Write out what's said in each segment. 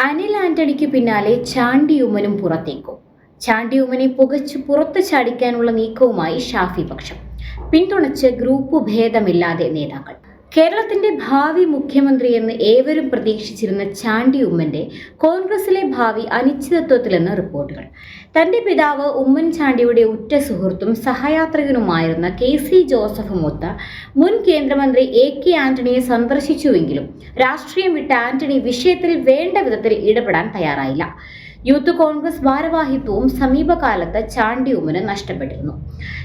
അനിൽ ആന്റണിക്ക് പിന്നാലെ ചാണ്ടിയുമ്മനും പുറത്തേക്കും. ചാണ്ടിയുമ്മനെ പുകച്ച് പുറത്ത് ചാടിക്കാനുള്ള നീക്കവുമായി ഷാഫി പക്ഷം. പിന്തുണച്ച് ഗ്രൂപ്പ് ഭേദമില്ലാതെ നേതാക്കൾ. കേരളത്തിന്റെ ഭാവി മുഖ്യമന്ത്രിയെന്ന് ഏവരും പ്രതീക്ഷിച്ചിരുന്ന ചാണ്ടി ഉമ്മന്റെ കോൺഗ്രസിലെ ഭാവി അനിശ്ചിതത്വത്തിലെന്ന് റിപ്പോർട്ടുകൾ. തന്റെ പിതാവ് ഉമ്മൻചാണ്ടിയുടെ ഉറ്റ സുഹൃത്തും സഹയാത്രികനുമായിരുന്ന കെ സി ജോസഫ് മൊത്ത മുൻ കേന്ദ്രമന്ത്രി എ കെ ആന്റണിയെ സന്ദർശിച്ചുവെങ്കിലും രാഷ്ട്രീയം വിട്ട ആന്റണി വിഷയത്തിൽ വേണ്ട വിധത്തിൽ ഇടപെടാൻ തയ്യാറായില്ല. യൂത്ത് കോൺഗ്രസ് ഭാരവാഹിത്വവും സമീപകാലത്ത് ചാണ്ടി ഉമ്മന് നഷ്ടപ്പെട്ടിരുന്നു.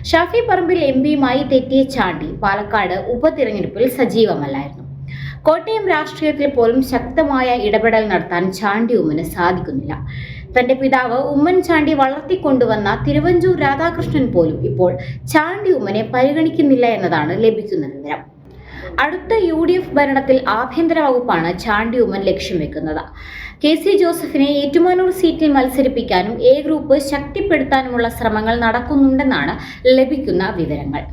ഷാഫി പറമ്പിൽ എം പിയുമായി തെറ്റിയ ചാണ്ടി പാലക്കാട് ഉപതിരഞ്ഞെടുപ്പിൽ സജീവമല്ലായിരുന്നു. കോട്ടയം രാഷ്ട്രീയത്തിൽ പോലും ശക്തമായ ഇടപെടൽ നടത്താൻ ചാണ്ടി സാധിക്കുന്നില്ല. തന്റെ പിതാവ് ഉമ്മൻചാണ്ടി വളർത്തിക്കൊണ്ടുവന്ന തിരുവഞ്ചൂർ രാധാകൃഷ്ണൻ പോലും ഇപ്പോൾ ചാണ്ടി ഉമ്മനെ പരിഗണിക്കുന്നില്ല എന്നതാണ് ലഭിക്കുന്ന വിവരം. അടുത്ത യു ഡി എഫ് ഭരണത്തിൽ ആഭ്യന്തര വകുപ്പാണ് ചാണ്ടി ഉമ്മൻ ലക്ഷ്യം വെക്കുന്നത്. കെ സി ജോസഫിനെ ഏറ്റുമാനൂർ സീറ്റിൽ മത്സരിപ്പിക്കാനും എ ഗ്രൂപ്പ് ശക്തിപ്പെടുത്താനുമുള്ള ശ്രമങ്ങൾ നടക്കുന്നുണ്ടെന്നാണ് ലഭിക്കുന്ന വിവരങ്ങൾ.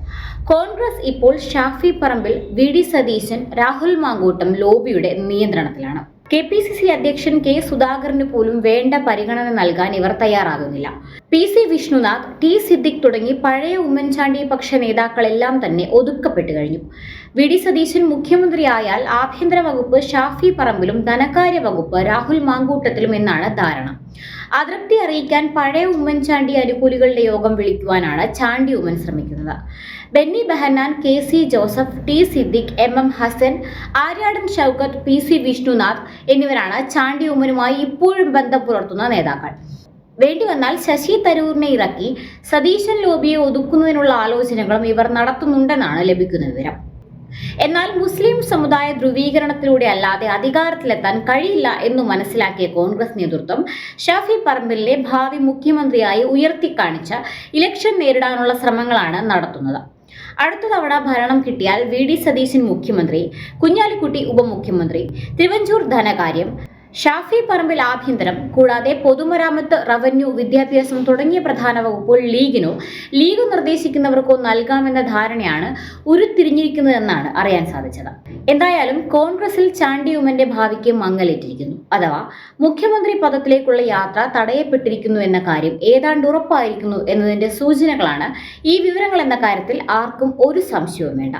കോൺഗ്രസ് ഇപ്പോൾ ഷാഫി പറമ്പിൽ വി ഡി സതീശൻ രാഹുൽ മാങ്കൂട്ടം ലോബിയുടെ നിയന്ത്രണത്തിലാണ്. കെ പി സി സി അധ്യക്ഷൻ കെ സുധാകരന് പോലും വേണ്ട പരിഗണന നൽകാൻ ഇവർ തയ്യാറാകുന്നില്ല. P C Vishnunath T Siddique തുടങ്ങി പഴയ ഉമ്മൻചാണ്ടി പക്ഷ നേതാക്കളെല്ലാം തന്നെ ഒതുക്കപ്പെട്ടു കഴിഞ്ഞു. വി ഡി സതീശൻ മുഖ്യമന്ത്രിയായാൽ ആഭ്യന്തര വകുപ്പ് ഷാഫി പറമ്പിലും ധനകാര്യ വകുപ്പ് രാഹുൽ മാങ്കൂട്ടത്തിലും എന്നാണ് ധാരണ. അതൃപ്തി അറിയിക്കാൻ പഴയ ഉമ്മൻചാണ്ടി അനുകൂലികളുടെ യോഗം വിളിക്കുവാനാണ് ചാണ്ടി ഉമ്മൻ ശ്രമിക്കുന്നത്. Benny Behanan K C Joseph T Siddique M M Hassan Aryadan Shoukath P C Vishnunath എന്നിവരാണ് ചാണ്ടി ഉമ്മനുമായി ഇപ്പോഴും ബന്ധം പുലർത്തുന്ന നേതാക്കൾ. വേണ്ടി വന്നാൽ ശശി തരൂരിനെ ഇറക്കി സതീശൻ ലോബിയെ ഒതുക്കുന്നതിനുള്ള ആലോചനകളും ഇവർ നടത്തുന്നുണ്ടെന്നാണ് ലഭിക്കുന്ന വിവരം. എന്നാൽ മുസ്ലിം സമുദായ ധ്രുവീകരണത്തിലൂടെ അല്ലാതെ അധികാരത്തിലെത്താൻ കഴിയില്ല എന്ന് മനസ്സിലാക്കിയ കോൺഗ്രസ് നേതൃത്വം ഷാഫി പറമ്പിലിനെ ഭാവി മുഖ്യമന്ത്രിയായി ഉയർത്തിക്കാണിച്ച് ഇലക്ഷൻ നേരിടാനുള്ള ശ്രമങ്ങളാണ് നടത്തുന്നത്. അടുത്ത തവണ ഭരണം കിട്ടിയാൽ വി ഡി സതീശൻ മുഖ്യമന്ത്രി കുഞ്ഞാലിക്കുട്ടി ഉപമുഖ്യമന്ത്രി തിരുവഞ്ചൂർ ധനകാര്യം ഷാഫി പറമ്പിൽ ആഭ്യന്തരം കൂടാതെ പൊതുമരാമത്ത് റവന്യൂ വിദ്യാഭ്യാസം തുടങ്ങിയ പ്രധാന വകുപ്പുകൾ ലീഗിനോ ലീഗ് നിർദ്ദേശിക്കുന്നവർക്കോ നൽകാമെന്ന ധാരണയാണ് ഉരുത്തിരിഞ്ഞിരിക്കുന്നതെന്നാണ് അറിയാൻ സാധിച്ചത്. എന്തായാലും കോൺഗ്രസിൽ ചാണ്ടി ഉമ്മന്റെ ഭാവിക്ക് മങ്ങലേറ്റിരിക്കുന്നു. അഥവാ മുഖ്യമന്ത്രി പദത്തിലേക്കുള്ള യാത്ര തടയപ്പെട്ടിരിക്കുന്നു എന്ന കാര്യം ഏതാണ്ട് ഉറപ്പായിരിക്കുന്നു എന്നതിന്റെ സൂചനകളാണ് ഈ വിവരങ്ങൾ എന്ന കാര്യത്തിൽ ആർക്കും ഒരു സംശയവും വേണ്ട.